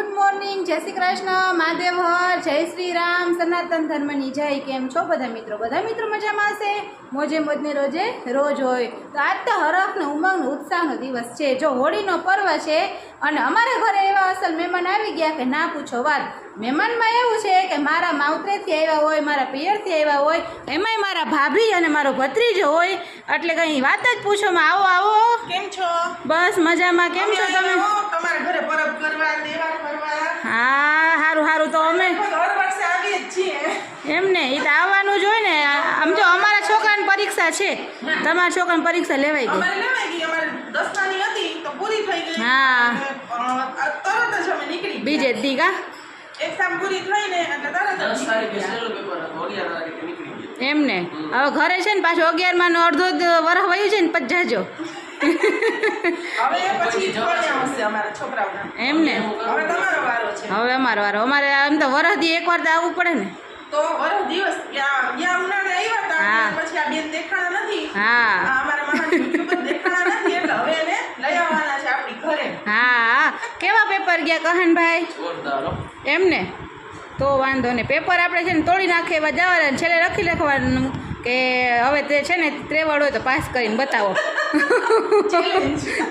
Good morning જય શ્રી કૃષ્ણ. મહાદેવ હર. જય શ્રી રામ. સનાતન ધર્મની જય. કેમ છો બધા મિત્રો? બધા મિત્રો મજામાં હશે? મોજે મોજને રોજે રોજ હોય. તો આજ તો હરખ ઉમંગનો ઉત્સાહનો દિવસ છે. જો હોળીનો પર્વ છે અને અમારા ઘરે એવા અસલ મહેમાન આવી ગયા કે ના પૂછો વાત. મહેમાનમાં એવું છે કે મારા માવતરેથી આવ્યા હોય મારા પિયરથી આવ્યા હોય એમાંય મારા ભાભી અને મારો ભત્રીજો હોય. એટલે કંઈ વાત જ પૂછોમાં. આવો આવો. કેમ છો? બસ મજામાં. કેમ છો તમે? તમારા ઘરે પરબ કરવા કરવા. હા સારું સારું તો અમે એમ ને એ તો આવવાનું જ હોય ને. આમ જો અમારા છોકરાની પરીક્ષા છે. તમારા છોકરાની પરીક્ષા લેવાઈ ગઈ. હા. બીજે દી કા? એક્ઝામ પૂરી થઈ ને એટલે તરત જ દસ તારીખે નીકળી ગયા. છેલ્લું પેપર હતું. અગિયાર તારીખે નીકળી ગયા. એમ ને. હવે ઘરે છે ને પાછું અગિયારમાં નો અડધો વરસ વરહ વયું છે ને પછી જાજો. હવે પછી આવશે અમારા છોકરાઓના એમ ને? હવે તમારો વારો છે. હવે અમારો વારો. અમારે આમ તો વરસથી એકવાર તો આવવું પડે ને. તો વરસ દિવસ ગયા ગયા ઉનાળે આવ્યા હતા હા. પછી આ બેન દેખાણા નથી. હા. અમારા મહાન દેખાણા નથી એટલે હવે એને લઈ આવવાના છે આપણી ઘરે. હા. કેવા પેપર ગયા કહનભાઈ? એમ ને? તો વાંધો ને પેપર આપણે છે ને તોડી નાખીએ એવા જવાના ને છેલ્લે લખી લખવાનું કે હવે તે છે ને ત્રેવડ હોય તો પાસ કરીને બતાવો.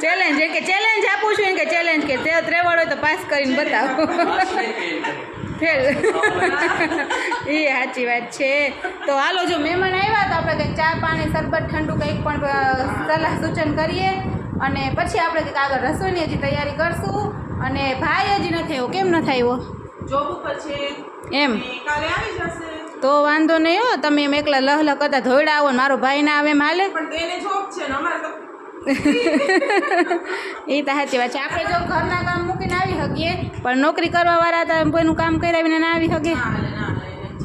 ચેલેન્જ કે ચેલેન્જ આપું છું કે ચેલેન્જ કે તે ત્રેવડ હોય તો પાસ કરીને બતાવો. ફેલ એ સાચી વાત છે. તો હાલો જો મહેમાન આવ્યા તો આપણે કંઈક ચા પાણી શરબત ઠંડુ કંઈક પણ સલાહ સૂચન કરીએ. અને પછી આપણે કંઈક આગળ રસોઈની હજી તૈયારી કરશું. અને ભાઈ હજી નથી આવ્યો. કેમ નથી આવ્યો? જોબ ઉપર છે. એમ. કાલે આવી જશે. તો વાંધો નહીં હો તમે એમ એકલા લહ લહ કરતા ધોઈડા આવો ને મારો ભાઈ ના આવે એમ હાલે. એ તો સાચી વાત છે. આપણે જો ઘરના કામ મૂકીને આવી શકીએ પણ નોકરી કરવાવાળા હતા કોઈનું કામ કરાવીને ના આવી શકીએ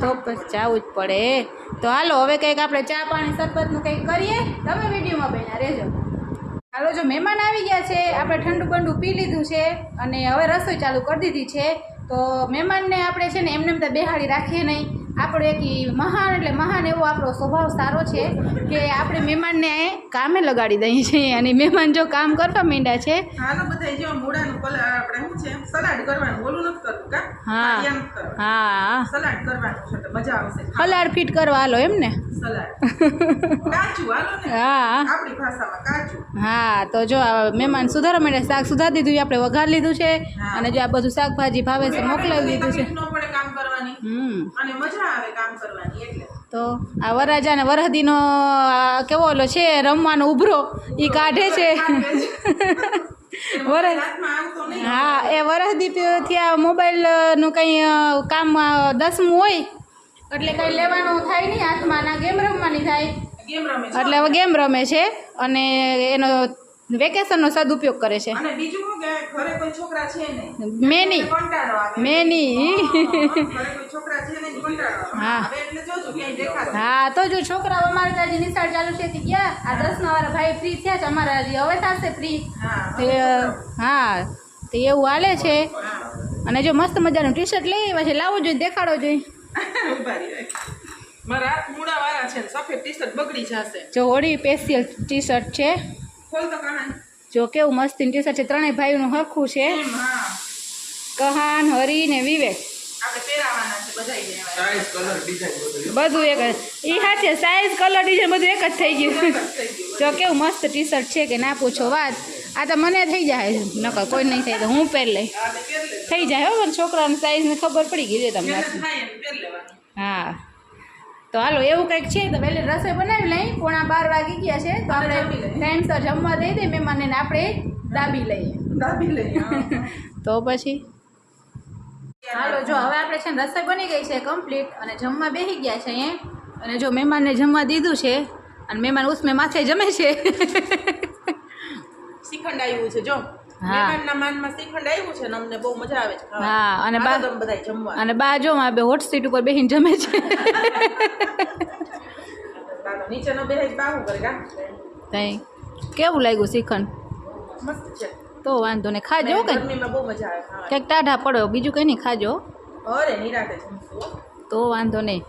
તો પછી જવું જ પડે. તો હાલો હવે કંઈક આપણે ચા પાણી સરબતનું કંઈક કરીએ. તમે વિડીયોમાં બન્યા રહેજો. હાલો જો મહેમાન આવી ગયા છે આપણે ઠંડુ બંડુ પી લીધું છે અને હવે રસોઈ ચાલુ કરી દીધી છે. તો મહેમાનને આપણે છે ને એમને એમ તો બેહાડી રાખીએ નહીં. આપણે એક મહાન એટલે મહાન એવો આપણો સ્વભાવ સારો છે કે આપણે મહેમાનને કામે લગાડી દઈએ છીએ. અને મહેમાન જો કામ કરવા માંડ્યા છે હાલો બધા જો મૂળાનું કલર આપણે શું છે? સલાડ કરવાનું ઓલું નથી કરવું કા? હા. સલાડ ફીટ કરવા હાલો એમ ને? હા. તો જો આ મહેમાન સુધારો માટે શાક સુધારી દીધું આપણે વઘાર લીધું છે. અને જો આ બધું શાકભાજી ભાવે છે મોકલાવી દીધું છે. કરવાની. અને મજા આવે કામ કરવાની એટલે. તો આ વરરાજા ને વરહદીનો કેવો ઓલો છે રમવાનો ઉભરો એ કાઢે છે. હા એ વરહદી થી આ મોબાઈલનું કંઈ કામ દસમું હોય એટલે કંઈ લેવાનું થાય નહીં હાથમાં ના ગેમ રમવાની થાય. એટલે હવે ગેમ રમે છે અને એનો વેકેશનનો સદુપયોગ કરે છે. અને બીજું શું કે ઘરે કોઈ છોકરા છે નહીં. મેની મેની હા. હા તો જો છોકરાઓ અમારે તો હજી નિશાળ ચાલુ છે ગયા. આ દસમા વાળા ભાઈ ફ્રી થયા છે. અમારા હજી હવે થશે ફ્રી હા તો એવું હાલે છે. અને જો મસ્ત મજાનું ટી શર્ટ લઈ આવ્યા છે. લાવો જોઈએ દેખાડો જોઈએ મારા હાથ મૂળા વાળા છે સફેદ ટી શર્ટ બગડી જશે. જો હોળી સ્પેશિયલ ટી શર્ટ છે. જો કેવું મસ્તી ટી શર્ટ છે ત્રણેય ભાઈનું હરખું છે. કહાન હરી ને વિવેક. સાઈઝ બધું એક જ. એ હા છે સાઇઝ કલર ડિઝાઇન બધું એક જ થઈ ગયું. જો કેવું મસ્ત ટી શર્ટ છે કે ના પૂછો વાત. આ તો મને થઈ જાય. નકર કોઈ નહીં થાય તો હું પહેર લઈ થઈ જાય હો પણ છોકરાની સાઈઝને ખબર પડી ગઈ છે તમને. હા. તો હાલો એવું કંઈક છે તો વહેલી રસોઈ બનાવી લઈ. પોણા બાર વાગી ગયા છે તો આપણે લઈએ. ટાઈમસર જમવા દઈ દઈએ મહેમાનને આપણે દાબી લઈએ. દાબી લઈએ. તો પછી? હાલો જો હવે આપણે છે ને રસોઈ બની ગઈ છે કમ્પ્લીટ અને જમવા બેસી ગયા છે અહીંયા. અને જો મહેમાનને જમવા દીધું છે અને મહેમાન ઉસમે માથે જમે છે. શ્રીખંડ આવ્યું છે જો. અને બા- જો બે હોટ સીટ ઉપર બેહીને જમે છે. કા? તઈ કેવું લાગ્યું શ્રીખંડ? તો વાંધો ને ખાજો કંઈક ક્યાંક બહુ મજા કંઈક ટાઢા પડો બીજું કંઈ નહીં ખાજો. તો વાંધો નહીં.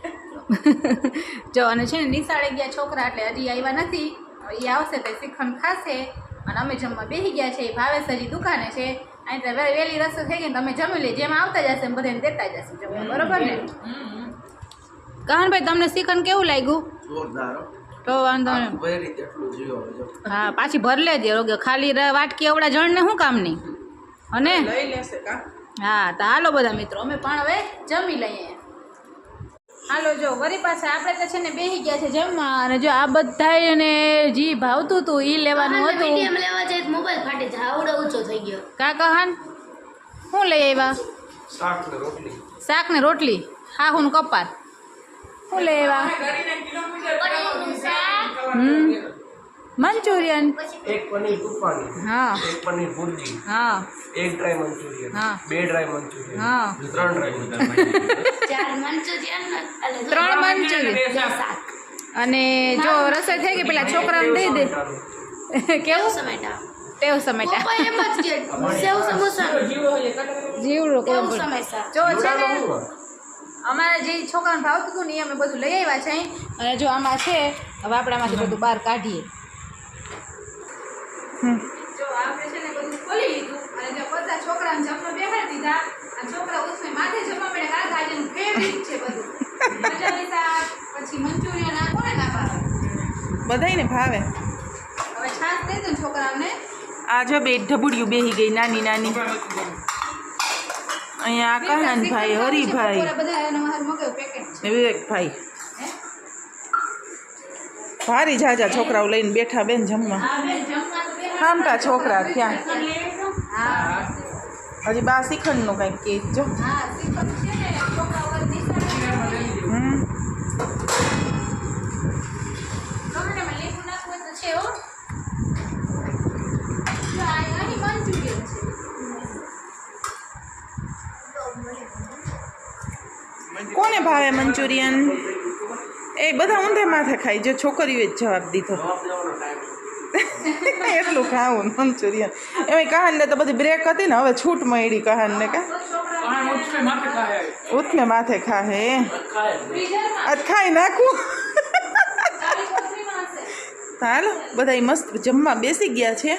જો અને છે ને નિશાળે ગયા છોકરા એટલે હજી આવ્યા નથી. એ આવશે તો શ્રીખંડ ખાશે. અને અમે જમવા બેસી ગયા છે ભાવેશ હજી દુકાને છે. અહીં તો વહેલી રસ્તો થઈ ગઈ તમે જમી લે જેમ આવતા જશે એમ બધાને દેતા જશે જમવા બરોબર ને? કહાનભાઈ તમને શ્રીખંડ કેવું લાગ્યું? તો વાંધો નહીં. હા પાછી ભર લેજે ખાલી વાટકી એવડા જણને શું કામની અને લઈ લેશે કા? હા તો હાલો બધા મિત્રો અમે પણ હવે જમી લઈએ. હાલો જો વરી પાસે આપણે તો છે ને બેસી ગયા છે જમવા અને જો આ બધા ને જે ભાવતું હતું એ લેવાનું હતું. મીડિયમ લેવા જાય મોબાઈલ ફાટે છે. આવડો ઊંચો થઈ ગયો. કાકા કહાન શું લઈ આવ્યા? શાક ને રોટલી. શાક ને રોટલી? હા હું કપાર. શું લઈ આવ્યા? હમ. મંચુરિયન. એક પનીર તૂફાની હા. એક પનીર ભુરજી. હા. એક ડ્રાય મંચુરિયન. હા. બે ડ્રાય મંચુરિયન. હા. ત્રણ ડ્રાય મંચુરિયન. ત્રણ મંચુરિયન અને જો રસોઈ થઈ ગઈ પેલા છોકરાને દઈ દે. કેવું? ટેવ સમેટા. જીવડો જો છે ને અમારે જે છોકરાને ભાવતું હતું ને એ અમે બધું લઈ આવ્યા છે અને જો આમાં છે હવે આપણે આમાંથી બધું બહાર કાઢીએ. જો આપણે છે ને બધું ખોલી લીધું. અને જો બધા છોકરાને જમવા બેસાડી દીધા અને છોકરા ઉસમે માથે જમવા મળે કારણ કે આજે એનું ફેવરિટ છે બધું મજાની શાક પછી મંચુરિયન આ કોને ના ભાવે. આ જો બે ઢબુડિયું બેહી ગઈ નાની નાની. અહીંયા કહાનભાઈ હરિભાઈ બપોરે બધા એનું હારું મગાવ્યું પેકેટ છે. વિવેકભાઈ? ભારી જાજા છોકરાઓ લઈને બેઠા બેન જમવા. હા બેન જમવા તો બેહાડો. હામટા છોકરા થયા. હજી બા શ્રીખંડનું કંઈક કેક જો હા શ્રીફળ છે ને છોકરા વગર નિશાળ હમ ગમે લીંબુ નાખવું હોય તો છે હો જો આ અહીં મંચુરિયન છે કોને ભાવે મંચુરિયન? એ બધા ઊંધે માથે ખાય, જો છોકરીઓએ જ જવાબ દીધો. એટલું ખાવું મંચુરિયન. એમાં કહાનને તો બધી બ્રેક હતી ને, હવે છૂટ મળી કહાનને કા? ઉથમે માથે ખાહે. આજ ખાઈ નાખું. હાલો બધા મસ્ત જમવા બેસી ગયા છે.